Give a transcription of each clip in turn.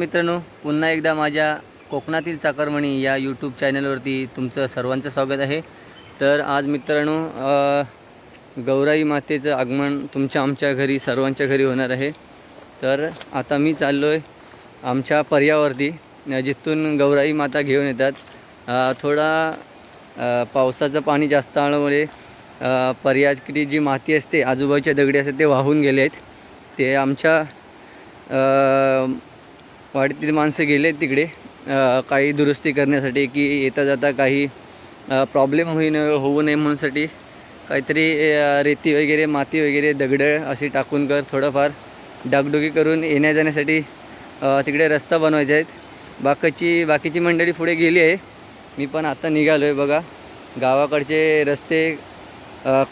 मित्रांनो पुन्हा एकदा माझ्या कोकणातील साखरमणी या यूट्यूब चॅनलवरती तुमचं सर्वांचं स्वागत आहे. तर आज मित्रांनो गौराई मातेचं आगमन तुमच्या आमच्या घरी सर्वांच्या घरी होणार आहे. तर आता मी चाललो आहे आमच्या पर्यावरती जिथून गौराई माता घेऊन येतात. थोडा पावसाचं पाणी जास्त आल्यामुळे अ, पर्याची जी माती असते आजूबाजूच्या दगडी असतात ते वाहून गेले आहेत ते आमच्या वाढतील वाडीतील माणसं गेले आहेत तिकडे काही दुरुस्ती करण्यासाठी की येता जाता काही प्रॉब्लेम होईन होऊ नये म्हणूनसाठी काहीतरी रेती वगैरे माती वगैरे दगडं अशी टाकून कर थोडंफार. डागडुगी करून येण्या जाण्यासाठी तिकडे रस्ता बनवायचे आहेत. बाकीची बाकीची मंडळी पुढे गेली आहे. मी पण आता निघालो आहे बघा. गावाकडचे रस्ते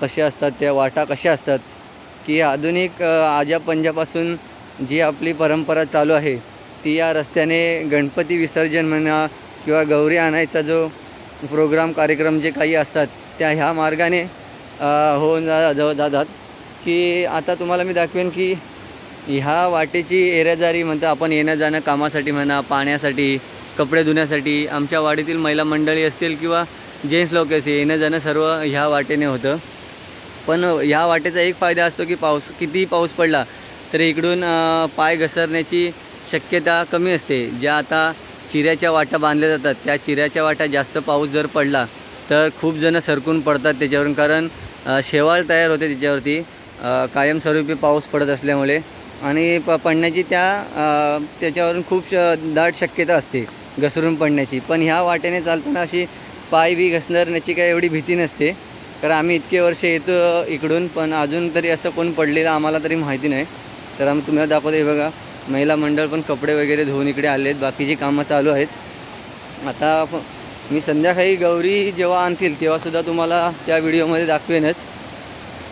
कसे असतात त्या वाटा कशा असतात की आधुनिक आजापंजापासून आजा पंजापासून जी आपली परंपरा चालू आहे ती या रस्त्याने गणपती विसर्जन म्हणा किंवा गौरी आणायचा जो प्रोग्राम कार्यक्रम जे काही असतात त्या ह्या मार्गाने होऊन जा जातात. की आता तुम्हाला मी दाखवेन की ह्या वाटेची एरेजारी म्हणतो आपण येणं जाणं कामासाठी म्हणा पाण्यासाठी कपडे धुण्यासाठी आमच्या वाडीतील महिला मंडळी असतील किंवा जेंट्स लोक असेल येणं जाणं सर्व ह्या वाटेने होतं. पण ह्या वाटेचा एक फायदा असतो की पाऊस कितीही पाऊस पडला तरी इकडून पाय घसरण्याची शक्यता कमी असते. ज्या आता चिऱ्याच्या वाटा बांधल्या जातात त्या चिऱ्याच्या वाटा जास्त पाऊस जर पडला तर खूप जणं सरकून पडतात त्याच्यावरून. कारण शेवाळ तयार होते त्याच्यावरती. कायमस्वरूपी पाऊस पडत असल्यामुळे. आणि प पडण्याची त्या त्याच्यावरून खूप श दाट शक्यता असते घसरून पडण्याची. पण ह्या वाटेने चालताना अशी पाय बी घसरण्याची काही एवढी भीती नसते. कारण आम्ही इतके वर्ष येतो इकडून पण अजून तरी असं कोण पडलेलं आम्हाला तरी माहिती नाही. तर आम्ही तुम्हाला दाखवतो हे बघा. महिला मंडळ पण कपडे वगैरे धुवून इकडे आले आहेत. बाकीची कामं चालू आहेत. आता मी संध्याकाळी गौरी जेव्हा आणतील तेव्हासुद्धा तुम्हाला त्या व्हिडिओमध्ये दाखवेनच.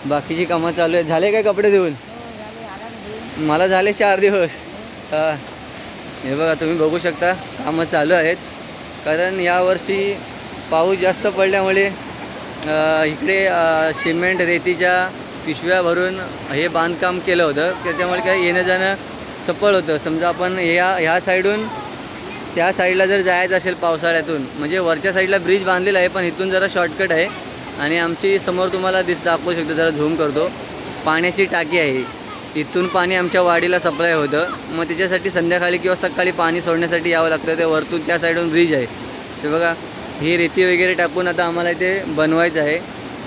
बाकीची कामं चालू आहेत. झाले काय कपडे धुवून? मला झाले चार दिवस. हा. हे बघा तुम्ही बघू शकता कामं चालू आहेत. कारण यावर्षी पाऊस जास्त पडल्यामुळे इकडे सिमेंट रेतीच्या पिशव्या भरून हे बांधकाम केलं होतं. त्याच्यामुळे काय येणं जाणं सफल होतं. समजा आपण ह्या ह्या साईडून त्या साईडला जर जायचं असेल पावसाळ्यातून म्हणजे वरच्या साईडला ब्रिज बांधलेला आहे पण इथून जरा शॉर्टकट आहे. आणि आमची समोर तुम्हाला दिस दाखवू शकतो जरा झूम करतो. पाण्याची टाकी आहे इथून पाणी आमच्या वाडीला सप्लाय होतं. मग त्याच्यासाठी संध्याकाळी किंवा सकाळी पाणी सोडण्यासाठी यावं लागतं. ते वरतून त्या साईडून ब्रिज आहे. ते बघा ही रेती वगैरे टाकून आता आम्हाला इथे बनवायचं आहे.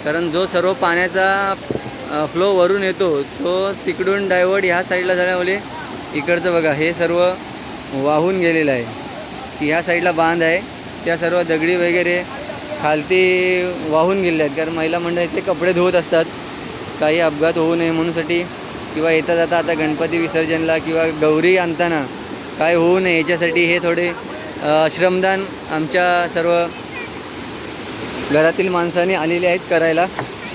कारण जो सर्व पाण्याचा फ्लो वरून येतो तो तिकडून डायवर्ट ह्या साईडला झाल्यामुळे इकडचं बघा हे सर्व वाहून गेलेलं आहे. की ह्या साईडला बांध आहे त्या सर्व दगडी वगैरे खालती वाहून गेलेल्या आहेत. कारण महिला मंडळ इथे कपडे धुवत असतात. काही अपघात होऊ नये म्हणूनसाठी किंवा येता जाता आता गणपती विसर्जनला किंवा गौरी आणताना काय होऊ नये याच्यासाठी हे थोडे श्रमदान आमच्या सर्व घरातील माणसाने आलेले आहेत करायला.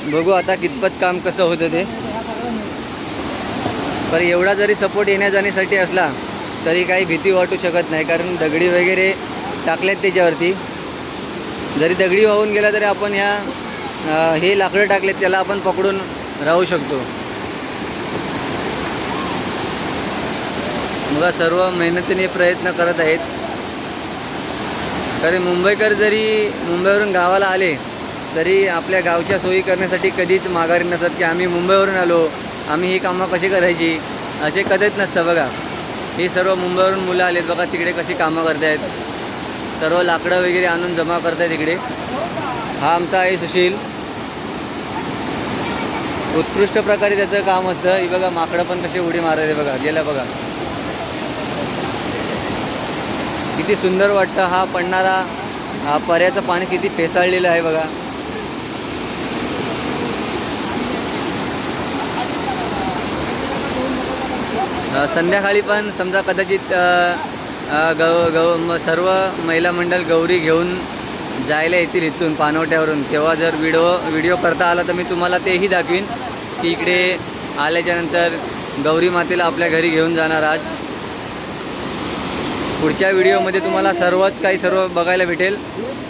बघू आता कितपत काम कसं होतं ते. पण एवढा जरी सपोर्ट येण्या जाण्यासाठी असला तरी काही भीती वाटू शकत नाही. कारण दगडी वगैरे टाकल्यात त्याच्यावरती. जरी दगडी वाहून गेला तरी आपण ह्या हे लाकडं टाकलेत त्याला आपण पकडून राहू शकतो. मुला सर्व मेहनतीने प्रयत्न करत आहेत. तरी मुंबईकर जरी मुंबईवरून गावाला आले तरी आपल्या गावच्या सोयी करण्यासाठी कधीच माघारी नसतात की आम्ही मुंबईवरून आलो आम्ही ही कामं कशी करायची? असे कधीच नसतं बघा. हे सर्व मुंबईवरून मुलं आलेत बघा तिकडे कशी कामं करतायत. सर्व लाकडं वगैरे आणून जमा करतायत इकडे. हा आमचा आहे सुशील. उत्कृष्ट प्रकारे त्याचं काम असतं. ही बघा माकडं पण कशी उडी मारायचे बघा. गेल्या बघा. किती सुंदर वाटतं. हा पडणारा पर्याचं पाणी किती फेसाळलेलं आहे बघा. संध्याकाळी पण समजा कदाचित गौ गौ सर्व महिला मंडळ गौरी घेऊन जायला येतील इथून पानवट्यावरून. तेव्हा जर व्हिडिओ व्हिडिओ करता आला तर मी तुम्हाला तेही दाखवीन की इकडे आल्याच्यानंतर गौरी मातेला आपल्या घरी घेऊन जाणार आज. पुढच्या व्हिडिओमध्ये तुम्हाला सर्वच काही सर्व बघायला भेटेल.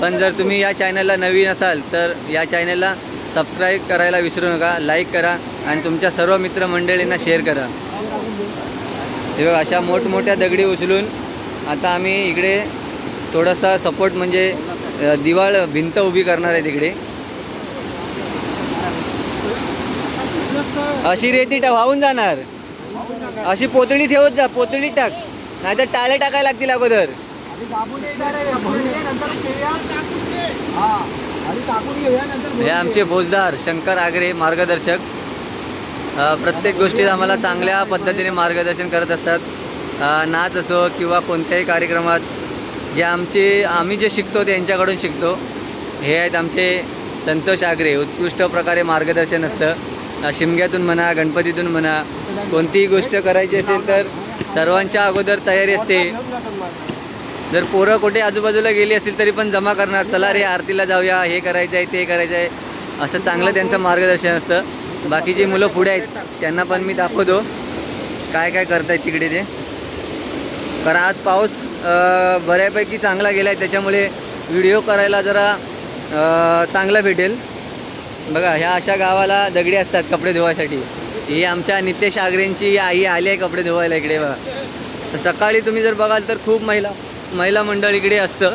पण जर तुम्ही या चॅनलला नवीन असाल तर या चॅनलला सबस्क्राईब करायला विसरू नका लाईक करा आणि तुमच्या सर्व मित्रमंडळींना शेअर करा. हे बघा अशा मोठमोठ्या दगडी उचलून आता आम्ही इकडे थोडासा सपोर्ट म्हणजे दिवाळ भिंत उभी करणार आहे तिकडे. अशी रेती टा वाहून जाणार. अशी पोतळी ठेवत जा पोतळी टाक. नाहीतर टाळे टाकायला लागतील अगोदर. हे आमचे फौजदार शंकर आगरे मार्गदर्शक. प्रत्येक गोष्टीत आम्हाला चांगल्या पद्धतीने मार्गदर्शन करत असतात. नाच असो किंवा कोणत्याही कार्यक्रमात जे आमचे आम्ही जे शिकतो त्यांच्याकडून शिकतो हे आहेत आमचे संतोष आगरे. उत्कृष्ट प्रकारे मार्गदर्शन असतं. शिमग्यातून म्हणा गणपतीतून म्हणा कोणतीही गोष्ट करायची असेल तर सर्वांच्या अगोदर तयारी असते. जर पोरं कुठे आजूबाजूला गेली असेल तरी पण जमा करणार. चला रे आरतीला जाऊया हे करायचं आहे ते करायचं आहे असं चांगलं त्यांचं मार्गदर्शन असतं. बाकीची मुलं पुढे आहेत. त्यांना पण मी दाखवतो. काय काय करतायत तिकडे ते. कारण आज पाऊस बऱ्यापैकी चांगला गेला आहे त्याच्यामुळे व्हिडिओ करायला जरा चांगला भेटेल. बघा ह्या अशा गावाला दगडी असतात कपडे धुवायसाठी. ही आमच्या नितेश आगरेंची आई आली आहे कपडे धुवायला इकडे बघा. तर सकाळी तुम्ही जर बघाल तर खूप महिला महिला मंडळ इकडे असतं.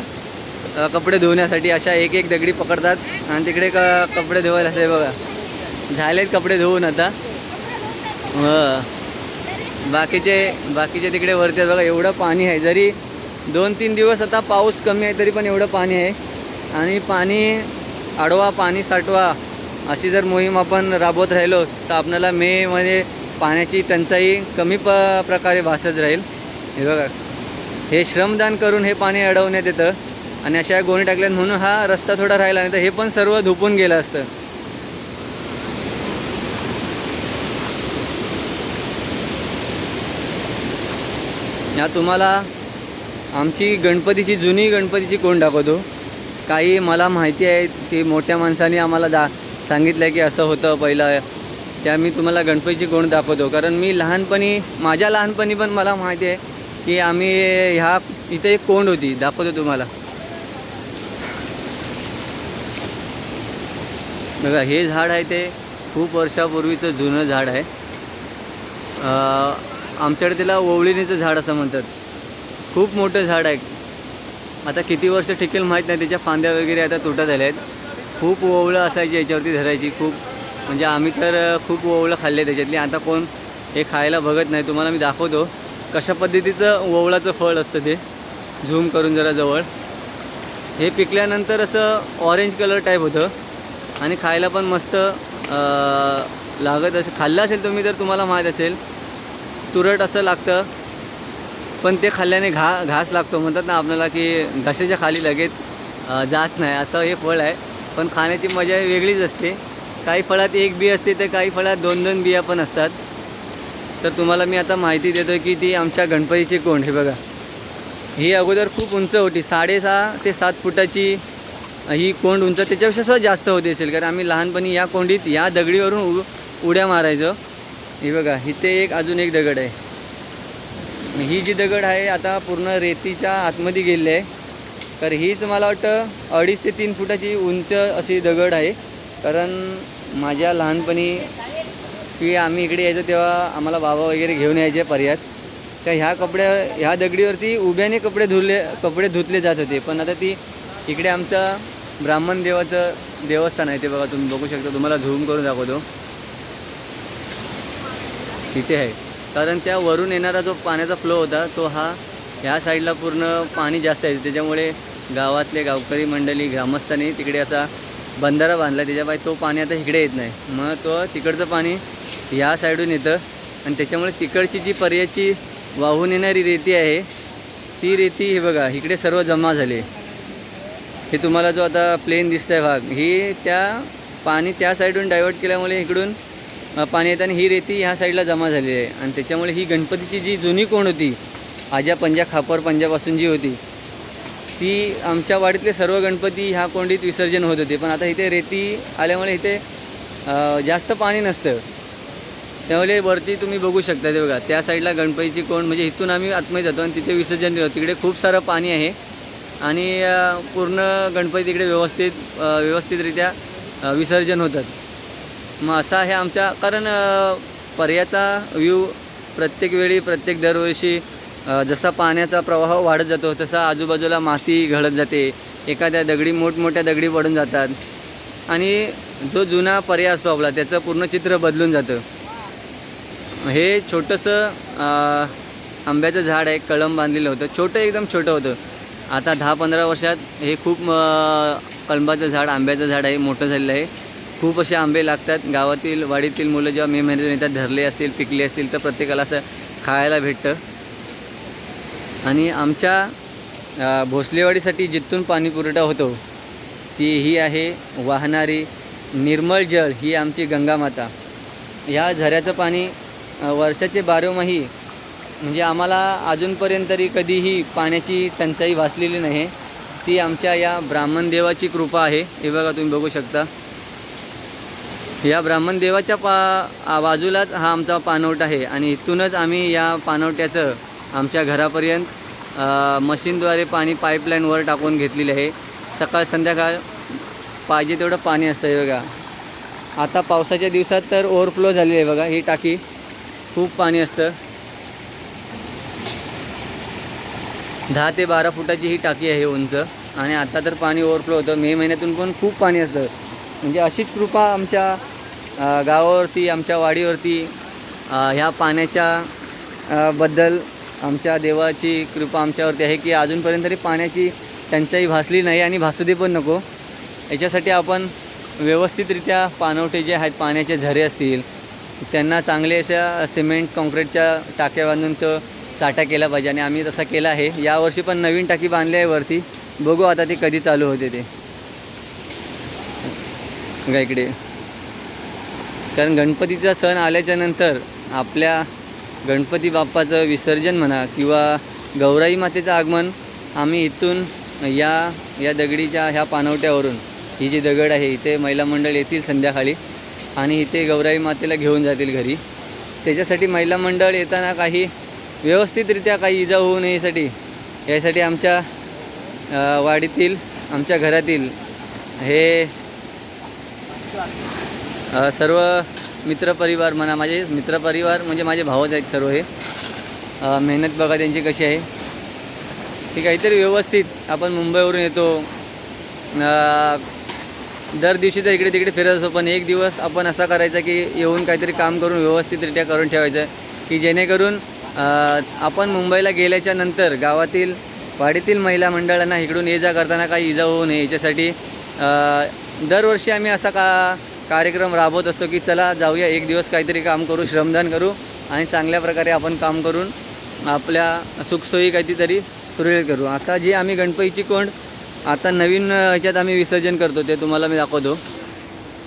कपडे धुवण्यासाठी अशा एक एक दगडी पकडतात. आणि तिकडे क कपडे धुवायला असते बघा. झालेत कपडे धुवून आता. हो. बाकीचे बाकीचे तिकडे वरती बघा एवढं पाणी आहे. जरी दोन तीन दिवस आता पाऊस कमी आहे तरी पण एवढं पाणी आहे. आणि पाणी अडवा पाणी साठवा अशी जर मोहीम आपण राबवत राहिलो तर आपल्याला मेमध्ये पाण्याची टंचाई कमी प प्रकारे भासत राहील. हे बघा. हे श्रमदान करून हे पाणी अडवण्यात येतं. आणि अशा गोणी टाकल्यात म्हणून हा रस्ता थोडा राहिला नाही तर हे पण सर्व धुपून गेलं असतं. या तुम्हाला आमची गणपतीची जुनी गणपतीची कोण दाखवतो? काही मला माहिती आहे की मोठ्या माणसाने आम्हाला दा सांगितलं आहे की असं होतं पहिलं. त्या मी तुम्हाला गणपतीची कोण दाखवतो? कारण मी लहानपणी माझ्या लहानपणी पण मला माहिती आहे की आम्ही ह्या इथे एक कोंड होती. दाखवतो तुम्हाला. बघा हे झाड आहे ते. खूप वर्षापूर्वीचं जुनं झाड आहे. आमच्याकडे त्याला ओवळीणीचं झाड असं म्हणतात. खूप मोठं झाड आहे. आता किती वर्ष टिकेल माहीत नाही त्याच्या फांद्या वगैरे आता तुटत आल्या आहेत खूप ओवळं असायची याच्यावरती धरायची खूप. म्हणजे आम्ही तर खूप ओवळं खाल्ले त्याच्यातली. आता कोण हे खायला बघत नाही तुम्हाला मी दाखवतो. कशा पद्धतीचं ओवळाचं फळ असतं ते. झूम करून जरा जवळ. हे पिकल्यानंतर असं ऑरेंज कलर टाईप होतं. आणि खायला पण मस्त लागत असेल. खाल्लं असेल तुम्ही तर तुम्हाला माहीत असेल. तुरट असं लागतं. पण ते खाल्ल्याने घा घास लागतो. म्हणतात ना आपल्याला की घशाच्या खाली लगेच जात नाही. असं हे फळ आहे. पण खाण्याची मजा वेगळीच असते. काही फळात एक बी असते तर काही फळात दोन दोन बिया पण असतात. तर तुम्हाला मी आता माहिती देतो की ती आमच्या गणपतीची कोंड हे बघा. ही अगोदर खूप उंच होती. साडेसहा ते सात फुटाची ही कोंड उंच. त्याच्यापेक्षा सुद्धा जास्त होती असेल. कारण आम्ही लहानपणी या कोंडीत या दगडीवरून उ उड्या मारायचो. ही बघा इथे एक अजून एक दगड आहे. ही जी दगड आहे आता पूर्ण रेतीच्या आतमध्ये गेलेली आहे. तर हीच मला वाटतं अडीच ते तीन फुटाची उंच अशी दगड आहे. कारण माझ्या लहानपणी की आम्ही इकडे यायचो तेव्हा आम्हाला बाबा वगैरे घेऊन यायचे पर्यात तर ह्या कपड्या ह्या दगडीवरती उभ्याने कपडे धुले कपडे धुतले जात होते. पण आता ती इकडे आमचं ब्राह्मण देवाचं देवस्थान आहे ते बघा तुम्ही बघू शकता. तुम्हाला झूम करून दाखवतो. तिथे आहे. कारण त्या वरून येणारा जो पाण्याचा फ्लो होता तो हा ह्या साईडला पूर्ण पाणी जास्त आहे. त्याच्यामुळे गावातले गावकरी मंडळी ग्रामस्थांनी तिकडे असा बंधारा बांधला. त्याच्यापाय तो पाणी आता इकडे येत नाही. मग तो तिकडचं पाणी ह्या साईडून येतं. आणि त्याच्यामुळे तिकडची जी पर्याची वाहून येणारी रेती आहे ती रेती हे बघा इकडे सर्व जमा झाले. हे तुम्हाला जो आता प्लेन दिसत आहे भाग ही त्या पाणी त्या साईडून डायवर्ट केल्यामुळे इकडून पाणी येतं आणि ही रेती ह्या साईडला जमा झालेली आहे. आणि त्याच्यामुळे ही गणपतीची जी जुनी कोण होती आजा पंजा खापर पंजापासून जी होती ती आमच्या वाडीतले सर्व गणपती ह्या कोंडीत विसर्जन होत होते. पण आता इथे रेती आल्यामुळे इथे जास्त पाणी नसतं. त्यामुळे वरती तुम्ही बघू शकता ते बघा. त्या साईडला गणपतीची कोण म्हणजे इथून आम्ही आतमध्ये जातो आणि तिथे विसर्जन देतो. तिकडे खूप सारं पाणी आहे. आणि पूर्ण गणपती तिकडे व्यवस्थित व्यवस्थितरित्या विसर्जन होतात. मग असा आहे आमच्या कारण पर्याचा व्ह्यू प्रत्येक वेळी प्रत्येक दरवर्षी जसा पाण्याचा प्रवाह वाढत जातो तसा आजूबाजूला माती घडत जाते. एखाद्या दगडी मोठमोठ्या दगडी पडून जातात. आणि जो जुना पर्याय असतो आपला त्याचं पूर्ण चित्र बदलून जातं. हे छोटंसं आंब्याचं झाड आहे कळम बांधलेलं होतं. छोटं एकदम छोटं होतं. आता दहा पंधरा वर्षात हे खूप कळंबाचं झाड आंब्याचं झाड आहे मोठं झालेलं आहे. खूप असे आंबे लागतात. गावातील वाडीतील मुलं जेव्हा मे महिन्यातून येतात धरले असतील पिकले असतील तर प्रत्येकाला असं खायला भेटतं. आणि आमच्या भोसलेवाडीसाठी जिथून पाणी पुरवठा होतो ती ही आहे वाहणारी निर्मळ जळ ही आमची गंगामाता. ह्या झऱ्याचं पाणी वर्षाचे बारोमाही म्हणजे आम्हाला अजूनपर्यंत तरी कधीही पाण्याची टंचाई भासलेली नाही. ती आमच्या या ब्राह्मण देवाची कृपा आहे. हे बघा तुम्ही बघू शकता. या ब्राह्मण देवाच्या पा बाजूलाच हा आमचा पाणवठा आहे. आणि इथूनच आम्ही या पानवट्याचं आमच्या घरापर्यंत मशीनद्वारे पाणी पाईपलाईनवर टाकून घेतलेले आहे. सकाळ संध्याकाळ पाहिजे तेवढं पाणी असतं हे बघा. आता पावसाच्या दिवसात तर ओव्हरफ्लो झालेली आहे बघा. ही टाकी खूप पाणी असतं. दहा ते बारा फुटाची ही टाकी आहे उंच. आणि आता तर पाणी ओव्हरफ्लो होतं. मे महिन्यातून पण खूप पाणी असतं. म्हणजे अशीच कृपा आमच्या गावावरती आमच्या वाडीवरती ह्या पाण्याच्या बद्दल आमच्या देवाची कृपा आमच्यावरती आहे की अजूनपर्यंत तरी पाण्याची टंचाई भासली नाही आणि भासू दे पण नको. याच्यासाठी आपण व्यवस्थितरित्या पाणवठे जे आहेत पाण्याचे झरे असतील त्यांना चांगले अशा सिमेंट काँक्रीटच्या टाक्या बांधून तो साठा केला पाहिजे आणि आम्ही तसा केला आहे. यावर्षी पण नवीन टाकी बांधली आहे वरती. बघू आता ती कधी चालू होते ते. बघा इकडे कारण गणपतीचा सण आल्याच्यानंतर आपल्या गणपती बाप्पाचं विसर्जन म्हणा किंवा गौराई मातेचं आगमन आम्ही इथून या या दगडीच्या ह्या पानवट्यावरून ही जी दगड आहे इथे महिला मंडळ येतील संध्याकाळी आणि इथे गौराई मातेला घेऊन जातील घरी. त्याच्यासाठी महिला मंडळ येताना काही व्यवस्थितरित्या काही इजा होऊ नये यासाठी यासाठी आमच्या वाडीतील आमच्या घरातील हे सर्व मित्रपरिवार म्हणा माझे मित्रपरिवार म्हणजे माझे भावच आहेत सर्व हे. मेहनत बघा त्यांची कशी आहे. ती काहीतरी व्यवस्थित आपण मुंबईवरून येतो. दर दिवशी तर इकडे तिकडे फिरत असतो पण एक दिवस आपण असा करायचा की येऊन काहीतरी काम करून व्यवस्थितरित्या करून ठेवायचं की जेणेकरून आपण मुंबईला गेल्याच्यानंतर गावातील वाडीतील महिला मंडळांना इकडून ये जा करताना काही इजा होऊ नये. याच्यासाठी दरवर्षी आम्ही असा का कार्यक्रम राबवत असतो की चला जाऊया एक दिवस काहीतरी काम करू श्रमदान करू आणि चांगल्या प्रकारे आपण काम करून आपल्या सुखसोयी काहीतरी सुरळीत करू. आता जी आम्ही गणपतीची कोंड आता नवीन ह्याच्यात आम्ही विसर्जन करतो ते तुम्हाला मी दाखवतो.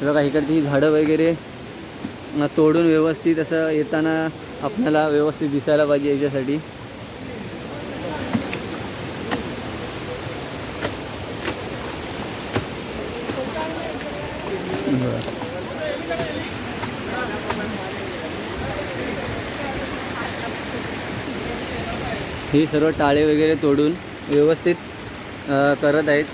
बघा इकडची ही झाडं वगैरे तोडून व्यवस्थित असं येताना आपल्याला व्यवस्थित दिसायला पाहिजे याच्यासाठी. बरं. ही सर्व टाळे वगैरे तोडून व्यवस्थित करत आहेत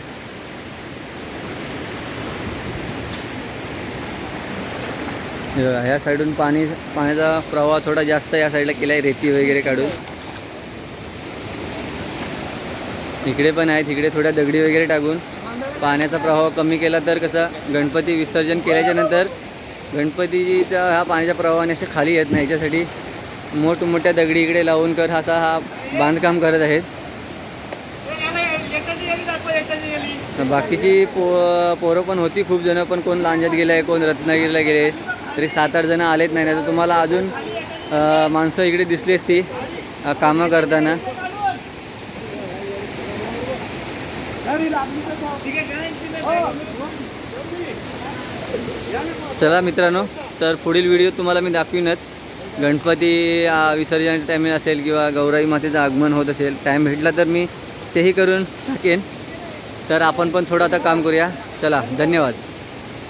ह्या साईडून पाणी पाण्याचा प्रवाह थोडा जास्त या साईडला केला आहे रेती वगैरे काढून इकडे पण आहेत इकडे थोड्या दगडी वगैरे टाकून पाण्याचा प्रवाह कमी केला तर कसा गणपती विसर्जन केल्याच्यानंतर गणपतीचा हा पाण्याच्या प्रभावाने असे खाली येत नाही. याच्यासाठी मोठमोठ्या दगडी इकडे लावून कर असा हा बांधकाम करत आहेत. बाकीची पो पोरं पण होती खूप जणं पण कोण लांजात गेले आहे कोण रत्नागिरीला गेले तरी सात आठ जणं आलेत नाही. तर तुम्हाला अजून माणसं इकडे दिसली असती कामं करताना. चला मित्रांनो तर पुढील व्हिडिओ तुम्हाला मी दाखवीनच. गणपती अ, विसर्जनाच्या टायमिंग असेल किंवा गौराई मातेचं आगमन होत असेल टाईम भेटला तर मी तेही करून टाकेन. तर आपण पण थोडं आता काम करूया. चला धन्यवाद.